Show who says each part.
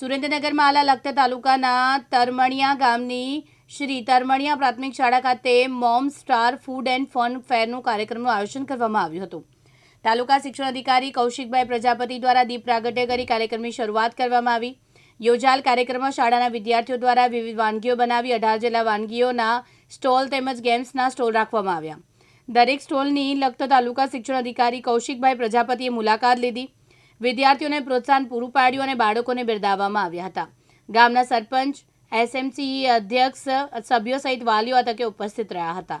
Speaker 1: સુરેન્દ્રનગરમાં આલા લખતર તાલુકાના તરમણિયા ગામની શ્રી તરમણિયા પ્રાથમિક શાળા ખાતે mom star food and fun ફેરનું કાર્યક્રમનું આયોજન કરવામાં આવ્યું હતું. તાલુકા શિક્ષણ અધિકારી કૌશિકભાઈ પ્રજાપતિ દ્વારા દીપ પ્રાગટ્ય કરી કાર્યક્રમની શરૂઆત કરવામાં આવી. યોજાયેલ કાર્યક્રમમાં શાળાના વિદ્યાર્થીઓ દ્વારા વિવિધ વાનગીઓ બનાવી, અઢાર જેટલા વાનગીઓના સ્ટોલ તેમજ ગેમ્સના સ્ટોલ રાખવામાં આવ્યા. દરેક સ્ટોલની લગતો તાલુકા શિક્ષણ અધિકારી કૌશિકભાઈ પ્રજાપતિએ મુલાકાત લીધી. વિદ્યાર્થીઓને પ્રોત્સાહન પૂરું પાડ્યું અને બાળકોને બિરદાવવામાં આવ્યા હતા. ગામના સરપંચ એસએમસી અધ્યક્ષ, સભ્યો સહિત વાલીઓ આ તકે ઉપસ્થિત રહ્યા હતા.